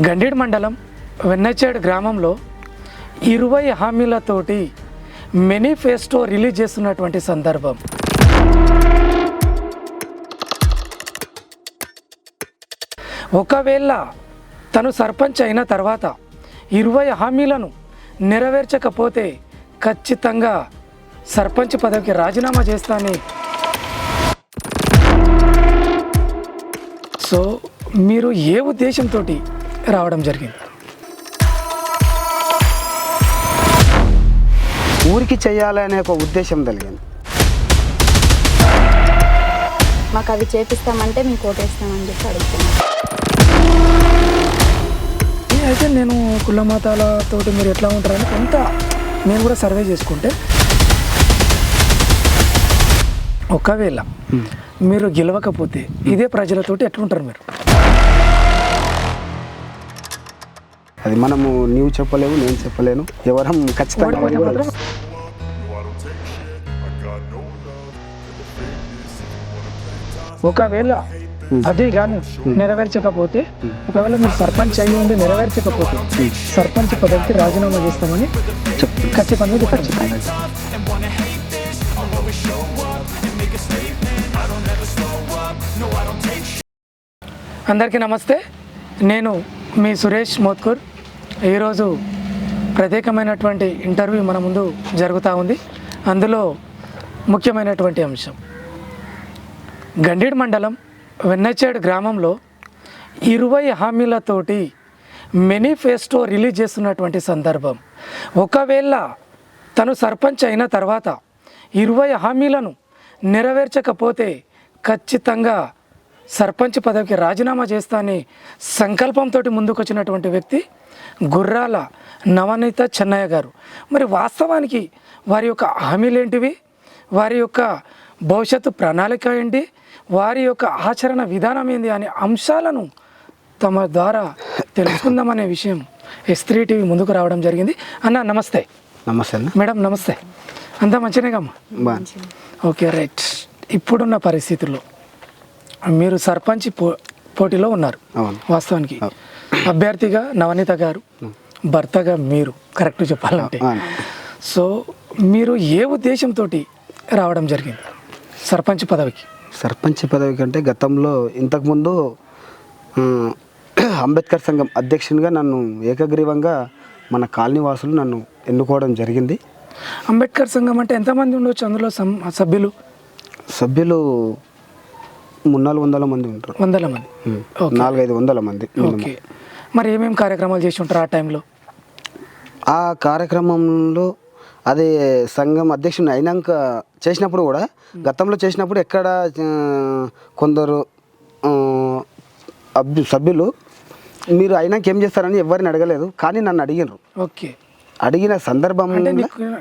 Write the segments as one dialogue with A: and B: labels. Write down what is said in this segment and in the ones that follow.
A: గండిడ్ మండలం వెన్నచేడ్ గ్రామంలో ఇరవై హామీలతోటి మేనిఫెస్టో రిలీజ్ చేస్తున్నటువంటి సందర్భం. ఒకవేళ తను సర్పంచ్ అయిన తర్వాత ఇరవై హామీలను నెరవేర్చకపోతే ఖచ్చితంగా సర్పంచ్ పదవికి రాజీనామా చేస్తానని సో మీరు ఏ ఉద్దేశంతో రావడం జరిగింది.
B: ఊరికి చేయాలనే ఒక ఉద్దేశం కలిగింది.
C: మాకు అవి చేపిస్తామంటే మేము కోటేస్తామని చెప్పి అడుగుతున్నాం.
A: అయితే నేను కుల మతాలతోటి మీరు ఎట్లా ఉంటారని కొంత నేను కూడా సర్వే చేసుకుంటే ఒకవేళ మీరు గెలవకపోతే ఇదే ప్రజలతోటి ఎట్లుంటారు మీరు?
B: అది మనము నీవు చెప్పలేవు నేను చెప్పలేను. ఎవరం ఖచ్చితంగా
A: ఒకవేళ అది కానీ నెరవేర్చకపోతే ఒకవేళ మీరు సర్పంచ్ అయ్యి ఉండి నెరవేర్చకపోతే సర్పంచ్ పదవికి రాజీనామా చేస్తామని ఖచ్చితంగా ఖచ్చితంగా. అందరికీ నమస్తే. నేను మీ సురేష్ మోత్కూర్. ఈరోజు ప్రత్యేకమైనటువంటి ఇంటర్వ్యూ మన ముందు జరుగుతూ ఉంది. అందులో ముఖ్యమైనటువంటి అంశం. గండేడు మండలం వెన్నచేడ్ గ్రామంలో ఇరవై హామీలతోటి మెనిఫెస్టో రిలీజ్ చేస్తున్నటువంటి సందర్భం. ఒకవేళ తను సర్పంచ్ అయిన తర్వాత ఇరవై హామీలను నెరవేర్చకపోతే ఖచ్చితంగా సర్పంచ్ పదవికి రాజీనామా చేస్తానని సంకల్పంతో ముందుకొచ్చినటువంటి వ్యక్తి గుర్రాల నవనీత చెన్నయ్య గారు. మరి వాస్తవానికి వారి యొక్క హామీలు ఏంటివి వారి యొక్క భవిష్యత్తు ప్రణాళిక ఏంటి? వారి యొక్క ఆచరణ విధానం ఏంది అనే అంశాలను తమ ద్వారా తెలుసుకుందామనే విషయం ఎస్ త్రీ టీవీ ముందుకు రావడం జరిగింది. అన్న నమస్తే.
B: నమస్తే అన్న.
A: మేడం నమస్తే. అంతా మంచిగానేగమ్మా
B: బాగా
A: ఓకే రైట్. ఇప్పుడున్న పరిస్థితుల్లో మీరు సర్పంచ్ పో పోటీలో ఉన్నారు. వాస్తవానికి. అభ్యర్థిగా నవనీత గారు భర్తగా మీరు కరెక్ట్ చెప్పాలంటే. సో మీరు ఏ ఉద్దేశంతో రావడం జరిగింది? సర్పంచ్ పదవికి.
B: సర్పంచ్ పదవి కంటే గతంలో ఇంతకుముందు అంబేద్కర్ సంఘం అధ్యక్షునిగా నన్ను ఏకగ్రీవంగా మన కాలనీ వాసులు నన్ను ఎన్నుకోవడం జరిగింది.
A: అంబేద్కర్ సంఘం అంటే ఎంతమంది ఉండొచ్చు అందులో సభ్యులు?
B: సభ్యులు నాలుగు వందల మంది ఉంటారు.
A: వందల మంది.
B: నాలుగైదు వందల మంది
A: ఓకే. మరి ఏమేమి కార్యక్రమాలు చేసి ఉంటారు ఆ టైంలో?
B: ఆ కార్యక్రమంలో అదే సంఘం అధ్యక్షుని అయినాక చేసినప్పుడు కూడా గతంలో చేసినప్పుడు ఎక్కడ కొందరు సభ్యులు మీరు అయినాక ఏం చేస్తారని ఎవరిని అడగలేదు కానీ నన్ను అడిగినారు
A: ఓకే.
B: అడిగిన సందర్భం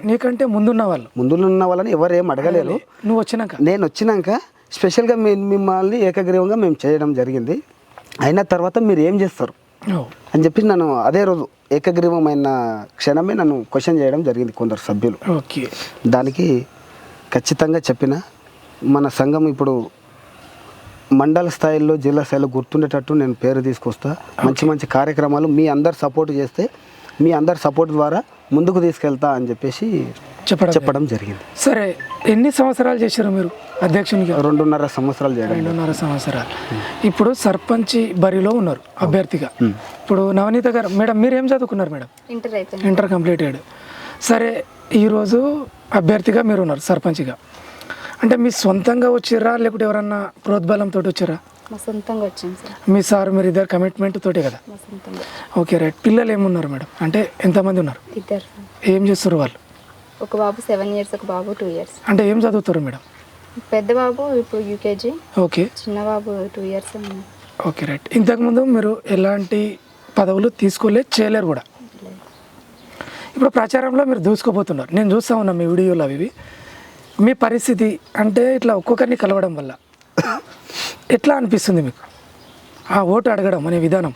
A: నీకంటే ముందున్న వాళ్ళు.
B: ముందున్న వాళ్ళని ఎవరు ఏం అడగలేరు
A: నువ్వు వచ్చినాక?
B: నేను వచ్చినాక స్పెషల్గా మీ మిమ్మల్ని ఏకగ్రీవంగా మేము చేయడం జరిగింది. అయిన తర్వాత మీరు ఏం చేస్తారు? అని చెప్పి నన్ను అదే రోజు ఏకగ్రీవమైన క్షణమే నన్ను క్వశ్చన్ చేయడం జరిగింది కొందరు సభ్యులు.
A: ఓకే.
B: దానికి ఖచ్చితంగా చెప్పిన మన సంఘం ఇప్పుడు మండల స్థాయిలో జిల్లా స్థాయిలో గుర్తుండేటట్టు నేను పేరు తీసుకొస్తా. మంచి మంచి కార్యక్రమాలు మీ అందరు సపోర్ట్ చేస్తే మీ అందరి సపోర్ట్ ద్వారా ముందుకు తీసుకెళ్తా అని చెప్పేసి
A: చెప్పడం
B: చెప్పడం జరిగింది.
A: సరే ఎన్ని సంవత్సరాలు చేశారు మీరు అధ్యక్షునిగా?
B: రెండున్నర సంవత్సరాలు
A: రెండున్నర సంవత్సరాలు. ఇప్పుడు సర్పంచ్ బరిలో ఉన్నారు అభ్యర్థిగా. ఇప్పుడు నవనీత గారు మేడం మీరు ఏం చదువుకున్నారు మేడం?
C: ఇంటర్ అయిపోయింది.
A: ఇంటర్ కంప్లీటెడ్ సరే ఈరోజు అభ్యర్థిగా మీరు ఉన్నారు సర్పంచ్గా. అంటే మీ సొంతంగా వచ్చిర్రా లేకుంటే ఎవరన్నా ప్రోద్బలంతో వచ్చిర్రా?
C: మా సొంతంగా వచ్చాం సార్.
A: మీ సార్ మీరు ఇద్దరు కమిట్మెంట్ తోటే కదా?
C: మా సొంతంగా.
A: Okay right. పిల్లలు ఏమున్నారు మేడం? అంటే ఎంతమంది ఉన్నారు?
C: ఇద్దరు. సార్.
A: ఏం చేస్తారు వాళ్ళు?
C: ఒక బాబు సెవెన్ ఇయర్స్ ఒక బాబు టూ ఇయర్స్.
A: అంటే ఏం చదువుతారు మేడం?
C: పెద్ద బాబు ఇప్పుడు యూకేజీ.
A: ఓకే.
C: చిన్న బాబు టూ ఇయర్స్
A: ఓకే రైట్. ఇంతకుముందు మీరు ఎలాంటి పదవులు తీసుకోలే చేయలేరు కూడా? ఇప్పుడు ప్రచారంలో మీరు దూసుకోబోతున్నారు నేను చూస్తా ఉన్నా మీ వీడియోలు అవి. మీ పరిస్థితి అంటే ఇట్లా ఒక్కొక్కరిని కలవడం వల్ల. ఎట్లా అనిపిస్తుంది మీకు? ఆ ఓటు అడగడం అనే విధానం.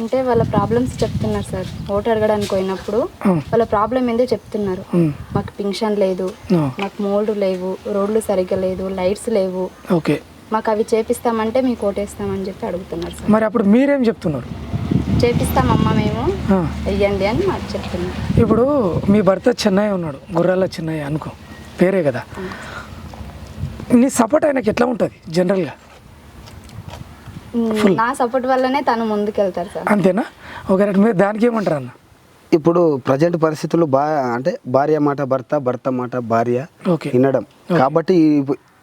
C: అంటే వాళ్ళ ప్రాబ్లమ్స్ చెప్తున్నారు సార్. ఓటు అడగడానికి పోయినప్పుడు. వాళ్ళ ప్రాబ్లం ఏందో చెప్తున్నారు. మాకు పింఛన్ లేదు మాకు మోల్డ్ లేవు రోడ్లు సరిగ్గా లేదు లైట్స్ లేవు.
A: ఓకే.
C: మాకు అవి చేపిస్తామంటే మీకు ఓటేస్తామని చెప్పి అడుగుతున్నారు సార్.
A: మరి అప్పుడు మీరేం చెప్తున్నారు?
C: చేపిస్తామమ్మా మేము. వెయ్యండి అని మాకు చెప్తున్నాం
A: ఇప్పుడు మీ భర్త చెన్నై ఉన్నాడు గుర్రాల చెన్నై అనుకో పేరే కదా. నీ సపోర్ట్ ఆయనకి ఎట్లా ఉంటుంది జనరల్గా
C: నా సపోర్ట్ వల్లనే తను ముందుకెళ్తారు సార్.
A: అంతేనా? ఓకే రైట్ మీరు దానికి ఏమంటారు అన్న?
B: ఇప్పుడు ప్రజెంట్ పరిస్థితుల్లో బా అంటే భార్య మాట భర్త భర్త మాట భార్య
A: ఓకే.
B: వినడం. కాబట్టి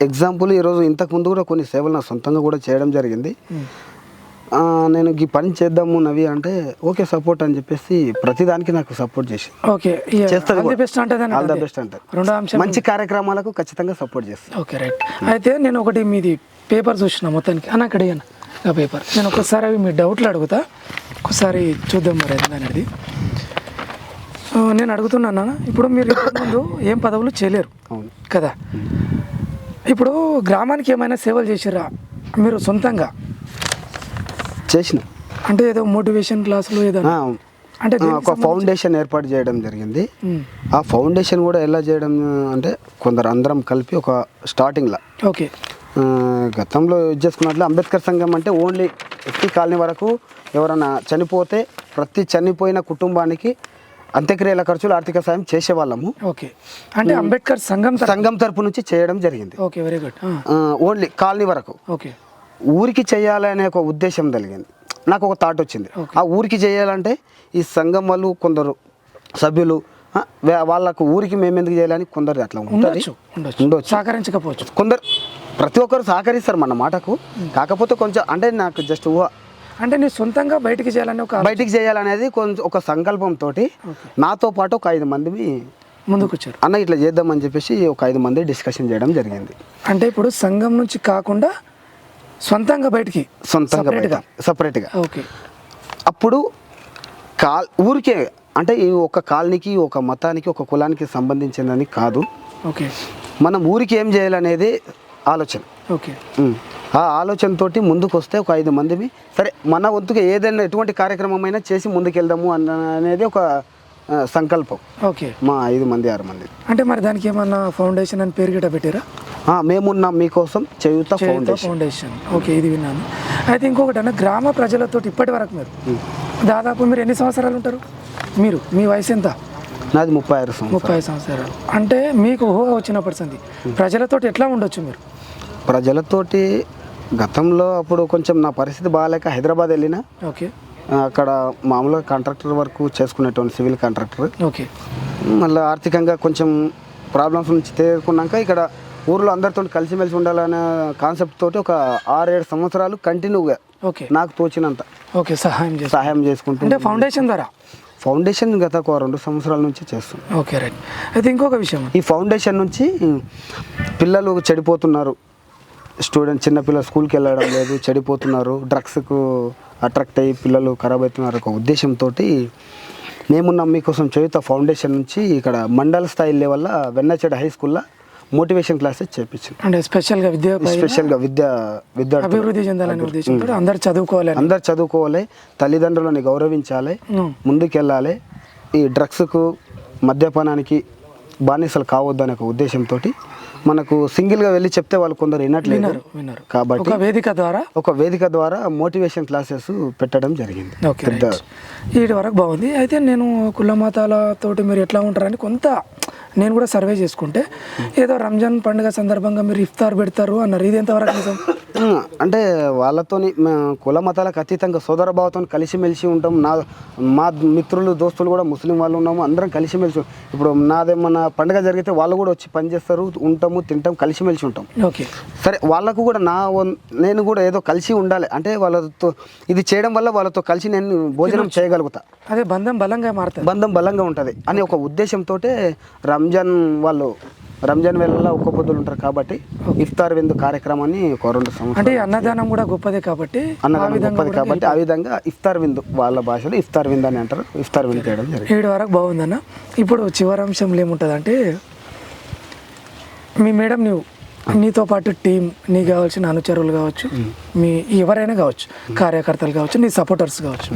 B: ఎగ్జాంపుల్ ఈరోజు ఇంతకు ముందు కూడా కొన్ని సేవలు నా సొంతంగా కూడా చేయడం జరిగింది. ఆ, నేను ఈ పని చేద్దాము నవి అంటే ఓకే సపోర్ట్ అని చెప్పేసి ప్రతిదానికి నాకు సపోర్ట్ చేసి.
A: ఓకే
B: చేస్తుంది
A: ఆల్ ది బెస్ట్ అంటే
B: మంచి కార్యక్రమాలకు ఖచ్చితంగా సపోర్ట్ చేస్తాను.
A: Okay right. అయితే నేను ఒకటి మీది పేపర్ చూసిన మొత్తానికి. అన్న అక్కడ ఆ పేపర్. నేను ఒకసారి అవి మీ డౌట్లు అడుగుతా. ఒకసారి చూద్దాం మరి అనేది నేను అడుగుతున్నాను ఇప్పుడు మీరు ముందు ఏం పదవులు చేయలేరు
B: అవును.
A: కదా? ఇప్పుడు గ్రామానికి ఏమైనా సేవలు చేసిరా మీరు సొంతంగా?
B: చేసిన.
A: అంటే ఏదో మోటివేషన్ క్లాసులు ఏదో అంటే
B: ఒక ఫౌండేషన్ ఏర్పాటు చేయడం జరిగింది. ఆ ఫౌండేషన్ కూడా ఎలా చేయడం అంటే కొందరు అందరం కలిపి ఒక స్టార్టింగ్లో.
A: ఓకే.
B: గతంలో యూజ్ చేసుకున్నట్లు అంబేద్కర్ సంఘం అంటే ఓన్లీ ఎస్టీ కాలనీ వరకు ఎవరైనా చనిపోతే ప్రతి చనిపోయిన కుటుంబానికి అంత్యక్రియల ఖర్చులు ఆర్థిక సాయం చేసేవాళ్ళము.
A: ఓకే. అంటే అంబేద్కర్ సంఘం
B: సంఘం తరపు నుంచి చేయడం జరిగింది.
A: Okay very good
B: only colony వరకు.
A: ఓకే.
B: ఊరికి చేయాలనే ఒక ఉద్దేశం కలిగింది. నాకు ఒక థాట్ వచ్చింది. ఆ ఊరికి చేయాలంటే ఈ సంఘం వాళ్ళు కొందరు సభ్యులు వాళ్ళకు ఊరికి మేము ఎందుకు చేయాలని కొందరు అట్లా ఉంటుంది.
A: ఉండొచ్చు ఉండొచ్చు. సహకరించకపోవచ్చు.
B: కొందరు ప్రతి ఒక్కరు సహకరిస్తారు మన మాటకు. కాకపోతే కొంచెం అంటే నాకు జస్ట్ ఊహ
A: అంటే నీ సొంతంగా బయటికి చేయాలని ఒక
B: బయటికి చేయాలనేది కొంచెం ఒక సంకల్పంతో నాతో పాటు ఒక ఐదు మందిని
A: ముందుకు వచ్చారు
B: అన్న ఇట్లా చేద్దామని చెప్పేసి ఒక ఐదు మంది డిస్కషన్ చేయడం జరిగింది.
A: అంటే ఇప్పుడు సంఘం నుంచి కాకుండా సొంతంగా బయటికి
B: సొంతంగా? సపరేట్గా.
A: ఓకే.
B: అప్పుడు కాల్ ఊరికే అంటే ఈ ఒక కాలనీకి ఒక మతానికి ఒక కులానికి సంబంధించిందని కాదు.
A: ఓకే.
B: మనం ఊరికి ఏం చేయాలనేది ఆలోచన.
A: ఓకే.
B: ఆ ఆలోచనతోటి ముందుకు వస్తే ఒక ఐదు మందిమి సరే మన వంతుగా ఏదైనా ఎటువంటి కార్యక్రమం అయినా చేసి ముందుకెళ్దాము అన్న అనేది ఒక సంకల్పం.
A: ఓకే.
B: మా ఐదు మంది ఆరు మంది.
A: అంటే మరి దానికి ఏమన్నా ఫౌండేషన్ అని పేరు గిట్ట పెట్టారా?
B: మేమున్నాం మీకోసం Cheyutha
A: Cheyutha
B: foundation.
A: Foundation. Okay ఇది విన్నాను. అయితే ఇంకొకటి అన్న గ్రామ ప్రజలతో ఇప్పటి వరకు మీరు దాదాపు మీరు ఎన్ని సంవత్సరాలు ఉంటారు? మీరు మీ వయసు ఎంత?
B: నాది ముప్పై ఆరు
A: ముప్పై సంవత్సరాలు. అంటే మీకు ఊహ వచ్చినప్పటి సంది ప్రజలతో ఎట్లా ఉండొచ్చు మీరు?
B: ప్రజలతోటి గతంలో అప్పుడు కొంచెం నా పరిస్థితి బాగాలేక హైదరాబాద్ వెళ్ళిన.
A: ఓకే.
B: అక్కడ మామూలుగా కాంట్రాక్టర్ వర్క్ చేసుకునేటువంటి సివిల్ కాంట్రాక్టర్.
A: ఓకే.
B: మళ్ళీ ఆర్థికంగా కొంచెం ప్రాబ్లమ్స్ నుంచి తేరుకున్నాక ఇక్కడ ఊర్లో అందరితో కలిసిమెలిసి ఉండాలనే కాన్సెప్ట్ తోటి ఒక ఆరేడు సంవత్సరాలు కంటిన్యూగా
A: ఓకే.
B: నాకు తోచినంత.
A: ఓకే సహాయం
B: సహాయం చేసుకుంటూ
A: అంటే ఫౌండేషన్ ద్వారా?
B: ఫౌండేషన్ గత ఒక రెండు సంవత్సరాల నుంచి చేస్తున్నాం.
A: Okay right. అయితే ఇంకొక విషయం.
B: ఈ ఫౌండేషన్ నుంచి పిల్లలు చెడిపోతున్నారు. స్టూడెంట్ చిన్న పిల్లలు స్కూల్కి వెళ్ళడం లేదు చెడిపోతున్నారు. డ్రగ్స్కు అట్రాక్ట్ అయ్యి పిల్లలు ఖరాబ్ అవుతున్నారు ఒక ఉద్దేశంతో మేమున్నాం మీకోసం చేయుత ఫౌండేషన్ నుంచి ఇక్కడ మండల స్థాయి లెవెల్లో వెన్నచెడ హై స్కూల్లో మోటివేషన్ క్లాసెస్ చేయించింది
A: అంటే స్పెషల్గా విద్య
B: స్పెషల్గా విద్య విద్యార్థులు.
A: అభివృద్ధి చెందాలనే ఉద్దేశంతో అందరు చదువుకోవాలని
B: అందరు చదువుకోవాలి తల్లిదండ్రులని గౌరవించాలి. ముందుకెళ్ళాలి. ఈ డ్రగ్స్కు మద్యపానానికి బానిసలు కావద్దు అనే ఒక ఉద్దేశంతో మనకు సింగిల్గా వెళ్ళి చెప్తే వాళ్ళు కొందరు వినట్లేదు. కాబట్టి
A: ఒక వేదిక ద్వారా?
B: ఒక వేదిక ద్వారా మోటివేషన్ క్లాసెస్ పెట్టడం జరిగింది.
A: వీటి వరకు బాగుంది. అయితే నేను కుల మతాలతోటి మీరు ఎట్లా ఉంటారని కొంత నేను కూడా సర్వే చేసుకుంటే ఏదో రంజాన్ పండుగ సందర్భంగా మీరు ఇఫ్తార్ పెడతారు అన్నారు. ఇది ఎంతవరకు నిజం?
B: అంటే వాళ్ళతోని కుల మతాలకు అతీతంగా సోదర భావంతో కలిసిమెలిసి ఉంటాం. నా మా మిత్రులు దోస్తులు కూడా ముస్లిం వాళ్ళు ఉన్నాము. అందరం కలిసిమెలిసి. ఇప్పుడు నాదేమన్నా పండుగ జరిగితే వాళ్ళు కూడా వచ్చి పనిచేస్తారు ఉంటాము తింటాం కలిసిమెలిసి ఉంటాం.
A: ఓకే.
B: సరే వాళ్ళకు కూడా నా నేను కూడా ఏదో కలిసి ఉండాలి. అంటే వాళ్ళతో ఇది చేయడం వల్ల వాళ్ళతో కలిసి నేను భోజనం చేయగలుగుతా.
A: అదే బంధం బలంగా మారుతుంది.
B: బంధం బలంగా ఉంటుంది. అని ఒక ఉద్దేశంతో రంజాన్ వాళ్ళు రంజాన్ వేళల్లో ఒక్క పొద్దులు ఉంటారు కాబట్టి ఇఫ్తార్ విందు కార్యక్రమాన్ని ఒక రెండు
A: అంటే
B: సంవత్సరాలు
A: ఈ అన్నదానం కూడా గొప్పదే కాబట్టి
B: అన్నదానం గొప్పది కాబట్టి ఆ విధంగా ఇఫ్తార్ విందు వాళ్ళ భాషలో ఇఫ్తార్ విందు అని అంటారు. ఇఫ్తార్ విందు చేయడం జరిగింది.
A: ఏడు వరకు బాగుందన్న. ఇప్పుడు చివరి అంశంలో ఏముంటుంది అంటే మీ మేడం నువ్వు నీతో పాటు టీం నీ కావాల్సిన అనుచరులు కావచ్చు మీ ఎవరైనా కావచ్చు కార్యకర్తలు కావచ్చు నీ సపోర్టర్స్ కావచ్చు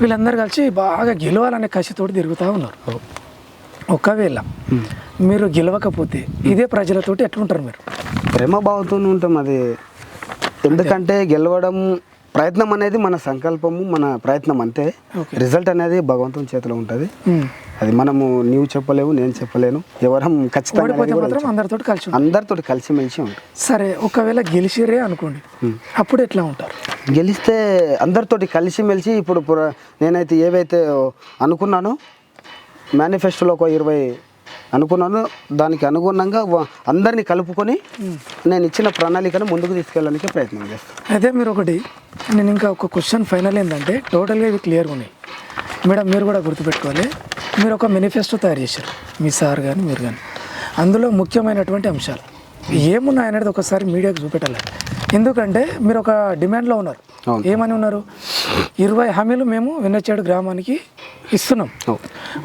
A: వీళ్ళందరూ కలిసి బాగా గెలవాలనే కసితోటి తిరుగుతూ ఉన్నారు. ఒకవేళ మీరు గెలవకపోతే ఇదే ప్రజలతోటి ఎట్లుంటారు మీరు?
B: ప్రేమ భావంతో ఉంటాం అది. ఎందుకంటే గెలవడం ప్రయత్నం అనేది మన సంకల్పము మన ప్రయత్నం అంతే. రిజల్ట్ అనేది భగవంతుని చేతిలో ఉంటుంది. అది మనము నీవు చెప్పలేవు నేను చెప్పలేను. ఎవరం ఖచ్చితంగా
A: అందరితో కలిసి.
B: అందరితో కలిసిమెలిసి ఉంటుంది
A: సరే ఒకవేళ గెలిచిరే అనుకోండి అప్పుడు ఎట్లా ఉంటారు?
B: గెలిస్తే అందరితోటి కలిసిమెలిసి ఇప్పుడు పుర- నేనైతే ఏవైతే అనుకున్నానో మేనిఫెస్టోలో ఒక ఇరవై అనుకున్నానో. దానికి అనుగుణంగా అందరినీ కలుపుకొని నేను ఇచ్చిన ప్రణాళికను ముందుకు తీసుకెళ్ళడానికి ప్రయత్నం చేస్తాను.
A: అయితే మీరు ఒకటి నేను ఇంకా ఒక క్వశ్చన్ ఫైనల్ ఏంటంటే టోటల్గా ఇవి క్లియర్గా ఉన్నాయి. మేడం మీరు కూడా గుర్తుపెట్టుకోవాలి. మీరు ఒక మేనిఫెస్టో తయారు చేశారు. మీ సార్ కానీ మీరు కానీ అందులో ముఖ్యమైనటువంటి అంశాలు. ఏమున్నాయి అనేది ఒకసారి మీడియాకు చూపెట్టాలి. ఎందుకంటే మీరు ఒక డిమాండ్లో ఉన్నారు. ఏమని ఉన్నారు? ఇరవై హామీలు మేము వెన్నచేడు గ్రామానికి ఇస్తున్నాం.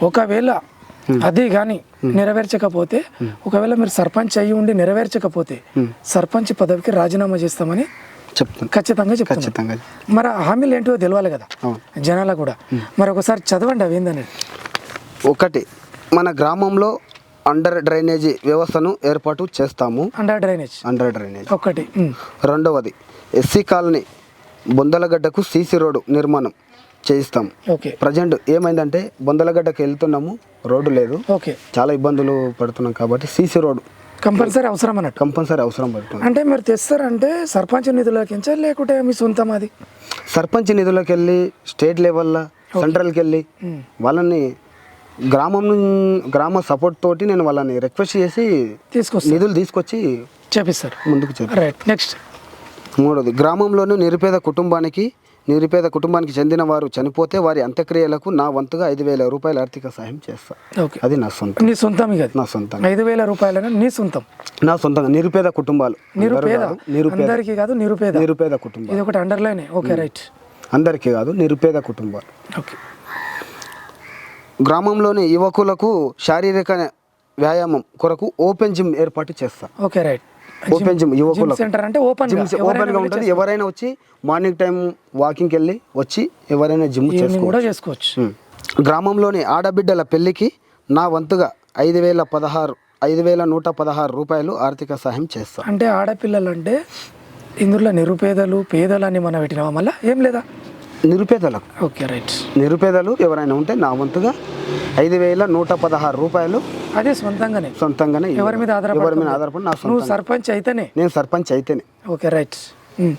A: ఒకవేళ అది కానీ నెరవేర్చకపోతే ఒకవేళ మీరు సర్పంచ్ అయ్యి ఉండి నెరవేర్చకపోతే సర్పంచ్ పదవికి రాజీనామా చేస్తామని
B: చెప్తాను
A: ఖచ్చితంగా
B: ఖచ్చితంగా
A: మరి హామీలు ఏంటో తెలియాలి కదా. జనాలకు కూడా. మరి ఒకసారి చదవండి అవి ఏందనేది?
B: ఒకటి మన గ్రామంలో అండర్ డ్రైనేజీ వ్యవస్థను ఏర్పాటు చేస్తాము.
A: Under drainage.
B: Under drainage.
A: ఒకటి.
B: రెండవది ఎస్సీ కాలనీ బొందలగడ్డకు సీసీ రోడ్డు నిర్మాణం. చేయిస్తాం.
A: ఓకే.
B: ప్రజెంట్ ఏమైందంటే బొందలగడ్డకు వెళ్తున్నాము రోడ్డు లేదు.
A: ఓకే.
B: చాలా ఇబ్బందులు పడుతున్నాం కాబట్టి సీసీ రోడ్డు.
A: కంపల్సరీ అవసరం అన్నట్టు?
B: కంపల్సరీ అవసరం పడుతుంది.
A: అంటే మీరు తెస్తారంటే సర్పంచ్ నిధులకించా లేకుంటే మీ సొంతం అది?
B: సర్పంచ్ నిధులకు వెళ్ళి స్టేట్ లెవెల్లో సెంట్రల్కి వెళ్ళి వాళ్ళని గ్రామం గ్రామ సపోర్ట్ తోటి నేను వాళ్ళని రిక్వెస్ట్ చేసి
A: తీసుకొస్తారు
B: నిధులు తీసుకొచ్చి
A: చేపిస్తారు.
B: ముందుకు
A: రైట్ నెక్స్ట్.
B: మూడోది గ్రామంలోని నిరుపేద కుటుంబానికి నిరుపేద కుటుంబానికి చెందిన వారు చనిపోతే వారి అంత్యక్రియలకు నా వంతుగా ఐదు వేల రూపాయల ఆర్థిక సహాయం చేస్తా.
A: ఓకే.
B: అది నా సొంతం.
A: నీ సొంతం
B: నా సొంతం.
A: ఐదు వేల రూపాయలైనా నీ సొంతం.
B: నా సొంతంగా నిరుపేద కుటుంబాలు.
A: నిరుపేద?
B: కాదు, నిరుపేద.
A: అందరికీ కాదు నిరుపేద.
B: నిరుపేద కుటుంబాలు.
A: ఇది ఒకటి అండర్లైన్ ఓకే రైట్.
B: అందరికీ కాదు నిరుపేద కుటుంబాలు.
A: ఓకే.
B: గ్రామంలోని యువకులకు శారీరక వ్యాయామం కొరకు ఓపెన్ జిమ్ ఏర్పాటు చేస్తా.
A: Okay right.
B: ఓపెన్ జిమ్ యువకులకు.
A: సెంటర్ అంటే ఓపెన్
B: జిమ్ ఓపెన్గా ఉంటుంది. ఎవరైనా వచ్చి మార్నింగ్ టైం వాకింగ్కి వెళ్ళి వచ్చి ఎవరైనా జిమ్
A: కూడా చేసుకోవచ్చు.
B: ఉమ్. గ్రామంలోని ఆడబిడ్డల పెళ్ళికి నా వంతుగా ఐదు వేల పదహారు ఐదు వేల నూట పదహారు రూపాయలు ఆర్థిక సహాయం చేస్తా.
A: అంటే ఆడపిల్లలు అంటే ఇందులో నిరుపేదలు పేదలు అని మనం పెట్టినామా మళ్ళా? ఏం లేదా?
B: నిరుపేదలకు.
A: ఓకే రైట్
B: నిరుపేదలు ఎవరైనా ఉంటే నా వంతుగా ఐదు వేల నూట పదహారు రూపాయలు
A: అదే సొంతంగానే.
B: సొంతంగానే
A: ఎవరి మీద ఆధారపడి
B: ఎవరి మీద ఆధారపడి నా
A: నువ్వు సర్పంచ్ అయితేనే.
B: నేను సర్పంచ్ అయితేనే.
A: Okay right um.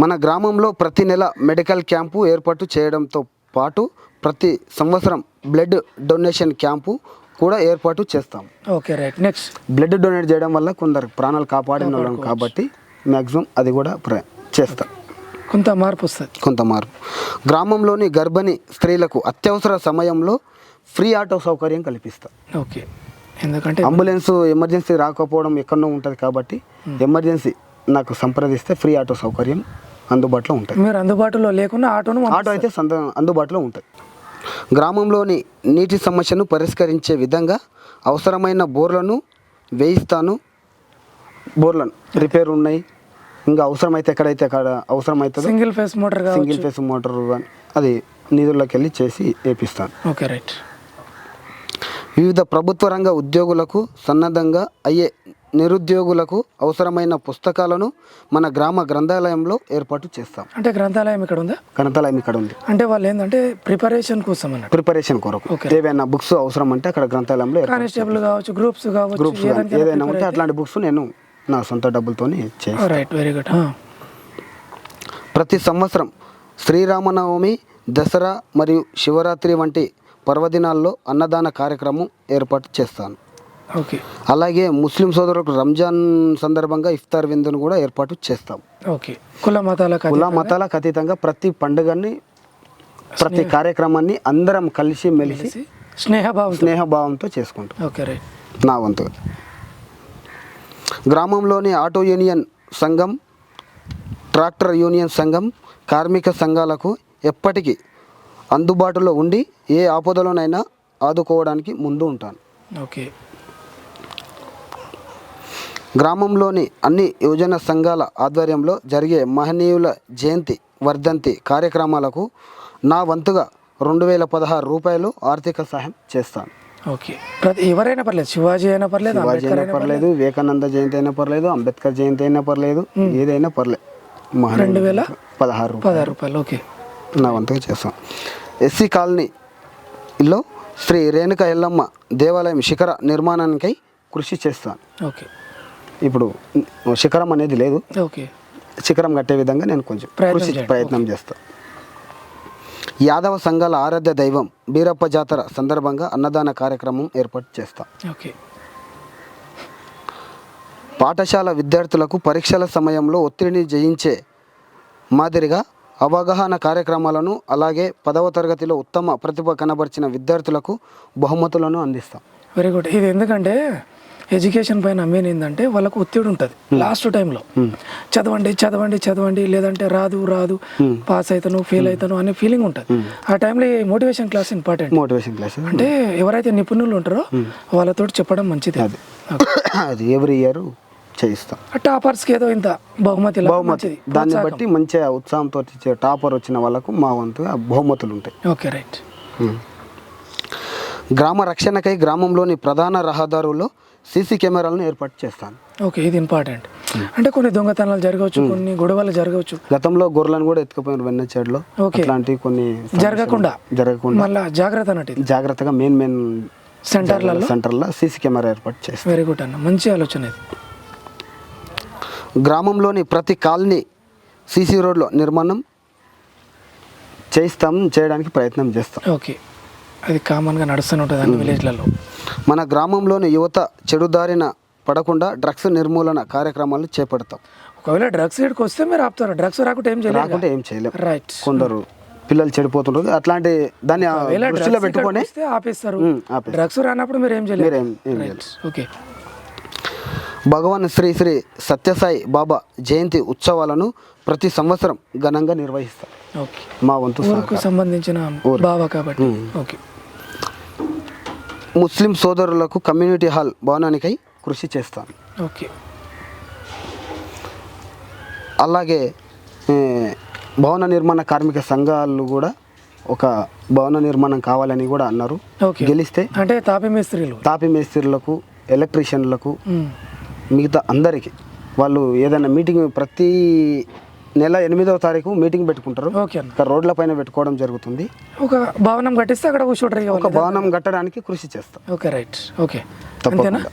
B: మన గ్రామంలో ప్రతి నెల మెడికల్ క్యాంపు ఏర్పాటు చేయడంతో పాటు ప్రతి సంవత్సరం బ్లడ్ డొనేషన్ క్యాంపు కూడా ఏర్పాటు చేస్తాం.
A: Okay right next
B: blood donate చేయడం వల్ల కొందరు ప్రాణాలు కాపాడిన వాళ్ళం కాబట్టి మ్యాక్సిమం అది కూడా చేస్తాం.
A: కొంత మార్పు వస్తుంది.
B: కొంత మార్పు. గ్రామంలోని గర్భిణీ స్త్రీలకు అత్యవసర సమయంలో ఫ్రీ ఆటో సౌకర్యం కల్పిస్తాం
A: ఓకే. ఎందుకంటే
B: అంబులెన్స్ ఎమర్జెన్సీ రాకపోవడం ఎక్కడో ఉంటుంది కాబట్టి ఎమర్జెన్సీ నాకు సంప్రదిస్తే ఫ్రీ ఆటో సౌకర్యం అందుబాటులో ఉంటుంది.
A: మీరు అందుబాటులో లేకుండా ఆటోను
B: ఆటో అయితే అందుబాటులో ఉంటుంది. గ్రామంలోని నీటి సమస్యను పరిష్కరించే విధంగా అవసరమైన బోర్లను వేయిస్తాను. బోర్లను రిపేర్ ఉన్నాయి. ఇంకా అవసరమైతే ఎక్కడైతే అక్కడ అవసరమవుతుందో
A: single phase motor
B: single phase motor కానీ అది నిధుల్లోకి వెళ్ళి చేసి వేపిస్తాను.
A: ఓకే రైట్
B: వివిధ ప్రభుత్వ రంగ ఉద్యోగులకు సన్నద్ధంగా అయ్యే నిరుద్యోగులకు అవసరమైన పుస్తకాలను మన గ్రామ గ్రంథాలయంలో ఏర్పాటు చేస్తాం.
A: అంటే గ్రంథాలయం ఇక్కడ ఉందా?
B: గ్రంథాలయం ఇక్కడ ఉంది.
A: అంటే వాళ్ళు ఏంటంటే ప్రిపరేషన్ కోసం అన్నట్టు.
B: ప్రిపరేషన్ కొరకు. ఏవైనా బుక్స్ అవసరం అంటే అక్కడ గ్రంథాలయంలో
A: కానిస్టేబుల్ కావచ్చు గ్రూప్స్ కావచ్చు
B: గ్రూప్స్ ఏదైనా ఉంటే అట్లాంటి బుక్స్ నేను నా సొంత డబ్బులతోనే చేస్తాను
A: రైట్ వెరీ గుడ్
B: ప్రతి సంవత్సరం శ్రీరామనవమి దసరా మరియు శివరాత్రి వంటి పర్వదినాల్లో అన్నదాన కార్యక్రమం ఏర్పాటు చేస్తాను.
A: ఓకే
B: అలాగే ముస్లిం సోదరులకు రంజాన్ సందర్భంగా ఇఫ్తార్ విందును కూడా ఏర్పాటు చేస్తాం.
A: ఓకే కుల మతాల
B: కుల మతాలకు అతీతంగా ప్రతి పండుగని ప్రతి కార్యక్రమాన్ని అందరం కలిసి మెలిసి
A: స్నేహభావం
B: స్నేహభావంతో. చేసుకుంటాం.
A: ఓకే రైట్
B: నా వంతుగా గ్రామంలోని ఆటో యూనియన్ సంఘం ట్రాక్టర్ యూనియన్ సంఘం కార్మిక సంఘాలకు ఎప్పటికీ అందుబాటులో ఉండి ఏ ఆపదలోనైనా ఆదుకోవడానికి ముందు ఉంటాను.
A: ఓకే.
B: గ్రామంలోని అన్ని యువజన సంఘాల ఆధ్వర్యంలో జరిగే మహనీయుల జయంతి వర్ధంతి కార్యక్రమాలకు నా వంతుగా రెండు వేల పదహారు రూపాయలు ఆర్థిక సహాయం చేస్తాను.
A: ఓకే. ప్రతి ఎవరైనా పర్లేదు శివాజీ అయినా పర్లేదు
B: శివాజీ అయినా పర్లేదు వివేకానంద జయంతి అయినా పర్లేదు అంబేద్కర్ జయంతి అయినా పర్లేదు ఏదైనా పర్లేదు.
A: రెండు వేల
B: పదహారు రూపాయలు.
A: పదహారు రూపాయలు ఓకే.
B: నా వంతుగా చేస్తాం. ఎస్సీ కాలనీలో శ్రీ రేణుక ఎల్లమ్మ దేవాలయం శిఖర నిర్మాణానికై కృషి చేస్తాను
A: ఓకే.
B: ఇప్పుడు శిఖరం అనేది లేదు.
A: ఓకే.
B: శిఖరం కట్టే విధంగా నేను కొంచెం కృషి. ప్రయత్నం చేస్తాను యాదవ సంఘాల ఆరాధ్య దైవం బీరప్ప జాతర సందర్భంగా అన్నదాన కార్యక్రమం ఏర్పాటు చేస్తాం.
A: ఓకే.
B: పాఠశాల విద్యార్థులకు పరీక్షల సమయంలో ఒత్తిడిని జయించే మాదిరిగా అవగాహన కార్యక్రమాలను అలాగే పదవ తరగతిలో ఉత్తమ ప్రతిభ కనబరిచిన విద్యార్థులకు బహుమతులను అందిస్తాం.
A: వెరీ గుడ్ ఇది ఎందుకంటే ఎడ్యుకేషన్ పైన మెయిన్ ఏంటంటే వాళ్ళకు ఒత్తిడి ఉంటుంది. లాస్ట్ టైంలో చదవండి చదవండి చదవండి లేదంటే రాదు రాదు. పాస్ అవుతాను ఫెయిల్ అవుతాను అనే ఫీలింగ్ ఉంటుంది. ఆ టైంలో ఈ motivation class important
B: motivation class
A: అంటే ఎవరైతే నిపుణులు ఉంటారో వాళ్ళతో చెప్పడం మంచిది.
B: అది. అది ఎవ్రీ ఇయర్ చేయిస్తాం.
A: టాపర్స్కి ఏదో ఇంత బహుమతి
B: బహుమతి. దాన్ని బట్టి మంచిగా ఉత్సాహంతో టాపర్ వచ్చిన వాళ్ళకు మా వంతుగా బహుమతులు ఉంటాయి.
A: Okay right.
B: గ్రామ రక్షణకై గ్రామంలోని ప్రధాన రహదారుల్లో సీసీ కెమెరాలను ఏర్పాటు చేస్తాను.
A: ఓకే ఇది ఇంపార్టెంట్. అంటే కొన్ని దొంగతనాలు జరగవచ్చు కొన్ని గొడవలు జరగవచ్చు.
B: గతంలో గొర్రెలను కూడా ఎత్తుకుపోయిన వెన్నచేడులో
A: ఓకే.
B: అట్లాంటి కొన్ని
A: జరగకుండా?
B: జరగకుండా.
A: మళ్ళా జాగ్రత్త అన్నట్టు
B: జాగ్రత్తగా మెయిన్ మెయిన్
A: సెంటర్లలో
B: సెంటర్లో సీసీ కెమెరా ఏర్పాటు చేస్తాం
A: వెరీ గుడ్ అన్న. మంచి ఆలోచన ఇది.
B: గ్రామంలోని ప్రతి కాలనీ సీసీ రోడ్లో నిర్మాణం చేయిస్తాం చేయడానికి ప్రయత్నం చేస్తాం.
A: ఓకే. అది కామన్గా నడుస్తూనే ఉంటుంది అన్ని విలేజ్లలో.
B: మన గ్రామంలోని యువత చెడుదారిన పడకుండా డ్రగ్స్ నిర్మూలన కార్యక్రమాలు చేపడతాం.
A: ఒకవేళ డ్రగ్స్ ఇక్కడికి వస్తే మీరు ఆపుతారు. డ్రగ్స్ రాకుంటే ఏం చేయలేదు
B: రాకుంటే ఏం చేయలేం.
A: రైట్
B: కొందరు పిల్లలు చెడిపోతుంటారు. అట్లాంటి దాన్ని దృష్టిలో పెట్టుకొని
A: ఆపేస్తారు. డ్రగ్స్ రానప్పుడు మీరు ఏం చేయలేదు రైట్ ఓకే
B: భగవాన్ శ్రీ శ్రీ సత్యసాయి బాబా జయంతి ఉత్సవాలను ప్రతి సంవత్సరం ఘనంగా నిర్వహిస్తాం
A: ఓకే
B: మా వంతు
A: ఊరుకు. సంబంధించిన బావ కాబట్టి. ఓకే.
B: ముస్లిం సోదరులకు కమ్యూనిటీ హాల్ భవనానికై కృషి చేస్తాను.
A: ఓకే.
B: అలాగే భవన నిర్మాణ కార్మిక సంఘాలు కూడా ఒక భవన నిర్మాణం కావాలని కూడా అన్నారు.
A: ఓకే.
B: గెలిస్తే
A: అంటే తాపి మేస్త్రీలు.
B: తాపి మేస్త్రీలకు ఎలక్ట్రీషియన్లకు. మిగతా అందరికీ వాళ్ళు ఏదైనా మీటింగ్ ప్రతి నెల ఎనిమిదవ తారీఖు మీటింగ్ పెట్టుకుంటారు. ఇక్కడ రోడ్ల పైన పెట్టుకోవడం జరుగుతుంది.
A: ఒక భవనం కట్టిస్తే అక్కడ కూర్చోటరు ఇక
B: ఒక. భవనం కట్టడానికి కృషి చేస్తాం.
A: Okay right. ఓకే.
B: తప్పకుండా.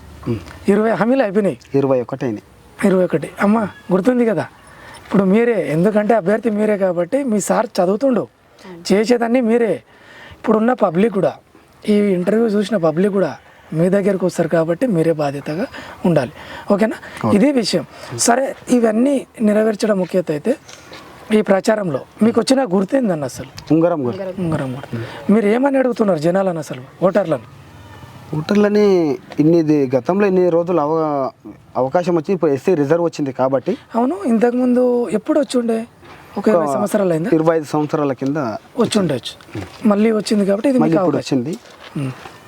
A: ఇరవై హామీలు అయిపోయినాయి.
B: ఇరవై ఒకటైన
A: ఇరవై ఒకటి. అమ్మ గుర్తుంది కదా. ఇప్పుడు మీరే ఎందుకంటే అభ్యర్థి మీరే కాబట్టి మీ సార్ చదువుతుండు. చేసేదాన్ని మీరే. ఇప్పుడున్న పబ్లిక్ కూడా ఈ ఇంటర్వ్యూ చూసిన పబ్లిక్ కూడా మీ దగ్గరకు వస్తారు కాబట్టి మీరే బాధ్యతగా ఉండాలి. ఓకేనా? ఇది విషయం. సరే ఇవన్నీ నెరవేర్చడం ముఖ్యత అయితే ఈ ప్రచారంలో మీకు వచ్చిన గుర్తిందన్న అసలు?
B: ఉంగరం గురి
A: ఉంగరం. కూడా మీరు ఏమని అడుగుతున్నారు జనాలను అసలు? ఓటర్లను?
B: ఓటర్లని ఇన్ని గతంలో ఇన్ని రోజులు అవ అవకాశం వచ్చి ఇప్పుడు ఎస్సీ రిజర్వ్ వచ్చింది కాబట్టి.
A: అవును ఇంతకుముందు ఎప్పుడు వచ్చి ఉండే? ఒక ఇరవై సంవత్సరాలు అయిందా?
B: ఇరవై ఐదు సంవత్సరాల కింద
A: వచ్చి ఉండొచ్చు. మళ్ళీ వచ్చింది కాబట్టి ఇది
B: మళ్ళీ
A: మీకు
B: ఇప్పుడు
A: అవకాశం.
B: వచ్చింది.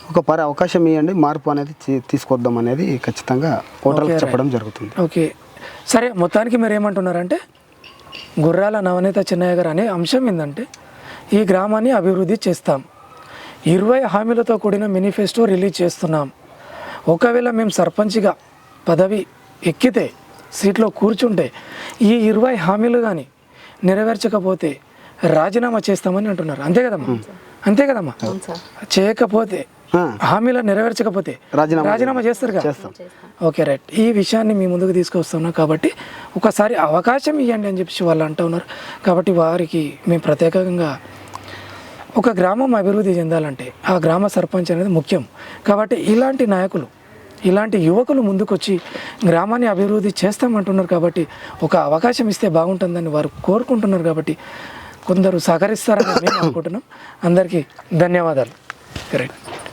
B: ఒక పరి అవకాశం ఇవ్వండి మార్పు అనేది తీ- తీసుకొద్దాం అనేది ఖచ్చితంగా ఓటర్లకు చెప్పడం జరుగుతుంది.
A: ఓకే. సరే మొత్తానికి మీరు ఏమంటున్నారంటే గుర్రాల నవనీత చిన్నయ్య గారు అనే అంశం ఏంటంటే ఈ గ్రామాన్ని అభివృద్ధి చేస్తాం. ఇరవై హామీలతో కూడిన మేనిఫెస్టో రిలీజ్ చేస్తున్నాం. ఒకవేళ మేము సర్పంచ్గా పదవి ఎక్కితే సీట్లో కూర్చుంటే ఈ ఇరవై హామీలు కానీ నెరవేర్చకపోతే రాజీనామా చేస్తామని అంటున్నారు. అంతే కదమ్మా? అంతే కదమ్మా? చేయకపోతే హామీలు నెరవేర్చకపోతే
B: రాజీనామా
A: రాజీనామా చేస్తారు కదా?
B: చేస్తాం.
A: Okay right. ఈ విషయాన్ని మీ ముందుకు తీసుకొస్తున్నాం కాబట్టి ఒకసారి అవకాశం ఇవ్వండి అని చెప్పి వాళ్ళు అంటూ ఉన్నారు. కాబట్టి వారికి మేము ప్రత్యేకంగా ఒక గ్రామం అభివృద్ధి చెందాలంటే ఆ గ్రామ సర్పంచ్ అనేది ముఖ్యం. కాబట్టి ఇలాంటి నాయకులు ఇలాంటి యువకులు ముందుకొచ్చి గ్రామాన్ని అభివృద్ధి చేస్తామంటున్నారు కాబట్టి ఒక అవకాశం ఇస్తే బాగుంటుందని వారు కోరుకుంటున్నారు కాబట్టి కొందరు సహకరిస్తారని మేము అనుకుంటున్నాం. అందరికీ ధన్యవాదాలు. రైట్.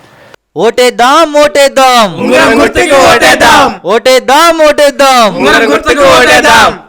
D: ఓటేద్దాం ఓటేద్దాం.
E: ఉంగరం గుర్తుకి ఓటేద్దాం.
D: ఓటేద్దాం ఓటేద్దాం.
E: ఉంగరం గుర్తుకి ఓటేద్దాం.